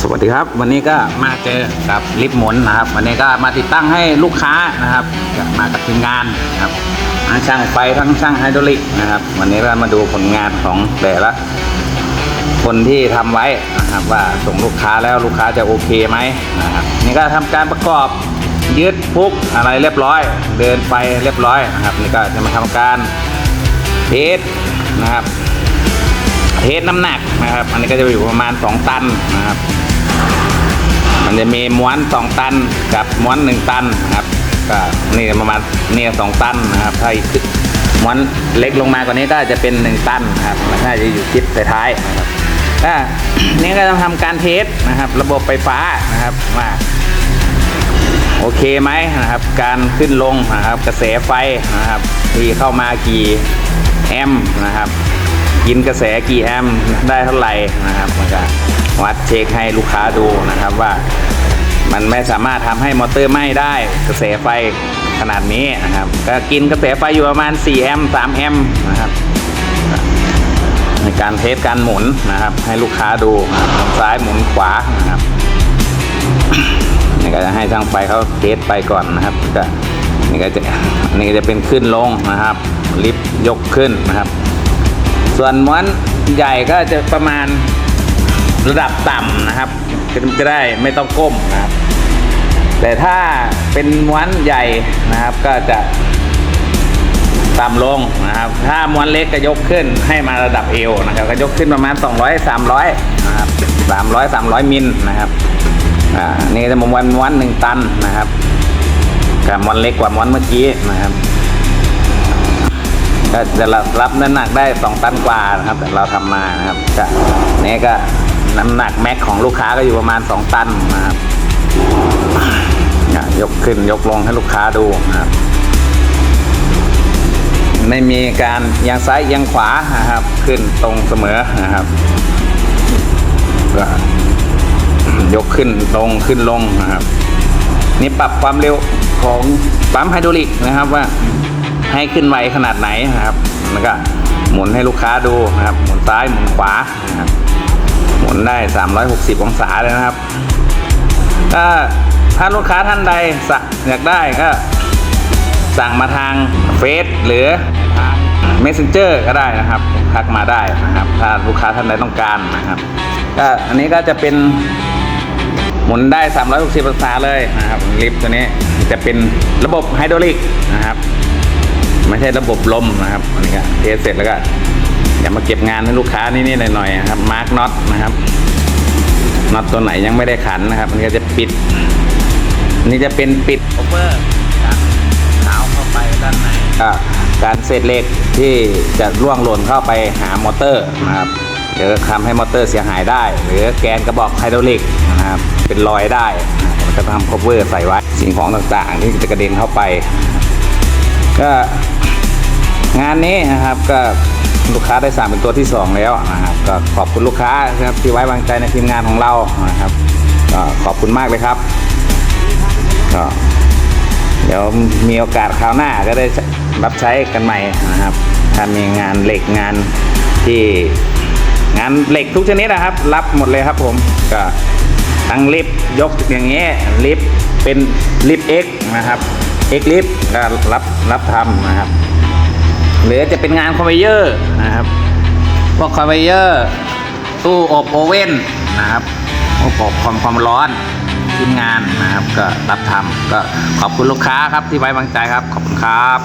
สวัสดีครับ วันนี้ก็มาเจอกับลิฟต์หมุนนะครับ วันนี้ก็มาติดตั้งให้ลูกค้านะครับก็มากับทีมงานนะครับทั้งช่างไฟทั้งช่างไฮดรอลิกนะครับ วันนี้ก็มาดูผลงานของแต่ละคนที่ทำไว้นะครับ ว่าส่งลูกค้าแล้วลูกค้าจะโอเคไหมนะครับนี่ก็ทำการประกอบยึดพุกอะไรเรียบร้อย เดินไปเรียบร้อยนะครับนี่ก็จะมาทำการเทสนะครับ เทสน้ำหนักนะครับ อันนี้ก็จะอยู่ประมาณ 2 ตันนะครับ มันจะมีม้วน 2 ตันกับม้วน 1 ตันนะครับก็นี่ประมาณเนี่ยสองตันนะครับถ้าอีกม้วนเล็กลงมากว่านี้ก็จะเป็น 1 ตันนะครับแล้วก็จะอยู่ชิดท้ายๆนะครับก็นี่ก็ต้องทำการเทสนะครับ ระบบไฟฟ้านะครับว่าโอเคไหมนะครับ การขึ้นลงนะครับ กระแสไฟนะครับ ที่เข้ามากี่แอมป์นะครับ กินกระแสกี่แอมป์ได้เท่าไหร่นะครับมันก็วัดเช็คให้ลูกค้าดูนะครับว่า มันไม่สามารถทำให้มอเตอร์ไหม้ได้กระแสไฟขนาดนี้นะครับก็กินกระแสไฟอยู่ประมาณ 4 แอมป์3แอมป์นะครับในการเทสการหมุนนะครับ ให้ลูกค้าดูหมุนซ้ายหมุนขวานะครับนี่ก็จะให้ช่างไฟเขาเทสไปก่อนนะครับก็นี่ก็จะนี่ก็จะเป็นขึ้นลงนะครับ ลิฟต์ยกขึ้นนะครับ ส่วนม้วนใหญ่ก็จะประมาณระดับต่ำนะครับจะได้ไม่ต้องก้มนะครับ แต่ถ้าเป็นม้วนใหญ่นะครับก็จะต่ำลงนะครับ ถ้าม้วนเล็กก็ยกขึ้นให้มาระดับเอวนะครับก็ยกขึ้นประมาณ 200 300นะครับ300 300มิลนะครับอ่านี่จะม้วนม้วนหนึ่งตันนะครับกับม้วนเล็กกว่าม้วนเมื่อกี้นะครับ ก็จะรับน้ำหนักได้ 2 ตันกว่านะครับแต่เราทำมานะครับก็นี่ก็น้ำหนักแม็กของลูกค้าก็อยู่ประมาณ 2 ตันนะครับยกขึ้นยกลงให้ลูกค้าดูนะครับ ไม่มีการเอียงซ้ายเอียงขวานะครับ ขึ้นตรงเสมอนะครับก็ยกขึ้นลงขึ้นลงนะครับ นี่ปรับความเร็วของปั๊มไฮดรอลิกนะครับว่า ให้ขึ้นไวขนาดไหนนะครับ แล้วก็หมุนให้ลูกค้าดูนะครับ หมุนซ้ายหมุนขวานะครับ หมุนได้ 360 องศาเลยนะครับถ้าถ้าลูกค้าท่านใดสอยากได้ก็สั่งมาทางเฟซหรือทาง Messenger ก็ได้นะครับ ทักมาได้นะครับ ถ้าลูกค้าท่านใดต้องการนะครับก็อันนี้ก็จะเป็นหมุนได้ 360 องศาเลยนะครับ ลิฟต์ตัวนี้จะเป็นระบบไฮดรอลิกนะครับ ไม่ใช่ระบบลมนะครับอันนี้ก็เทสเสร็จแล้วก็อย่ามาเก็บงานให้ลูกค้านิดๆหน่อยๆนะครับมาร์กน็อตนะครับน็อตตัวไหนยังไม่ได้ขันนะครับอันนี้ก็จะปิดอันนี้จะเป็นปิดโอเวอร์ขาวเข้าไปด้านในก็การเศษเหล็กที่จะร่วงหล่นเข้าไปหามอเตอร์นะครับเดี๋ยวทำให้มอเตอร์เสียหายได้ หรือแกนกระบอกไฮดรอลิกนะครับเป็นรอยได้นะครับก็ทำ cover ใส่ไว้สิ่งของต่างๆ ที่จะกระเด็นเข้าไปนะครับก็ งานนี้นะครับก็ลูกค้าได้สั่งเป็นตัวที่ 2 แล้วนะครับก็ขอบคุณลูกค้านะครับที่ไว้วางใจในทีมงานของเรานะครับก็ขอบคุณมากเลยครับก็เดี๋ยวมีโอกาสคราวหน้าก็ได้รับใช้กันใหม่นะครับ ถ้ามีงานเหล็กงานที่งานเหล็กทุกชนิดนะครับ รับหมดเลยครับผมก็ทั้งลิฟต์ยกอย่างเงี้ยลิฟต์เป็นลิฟต์ X นะครับ X ลิฟต์ก็รับรับทำนะครับ หรือจะเป็นงานคอมเวเยอร์นะครับพวกคอมเวเยอร์ตู้อบโอเว่นนะครับพวกอบความความร้อนทีมงานนะครับ ก็รับทำก็ขอบคุณลูกค้าครับที่ไว้วางใจครับ ขอบคุณครับ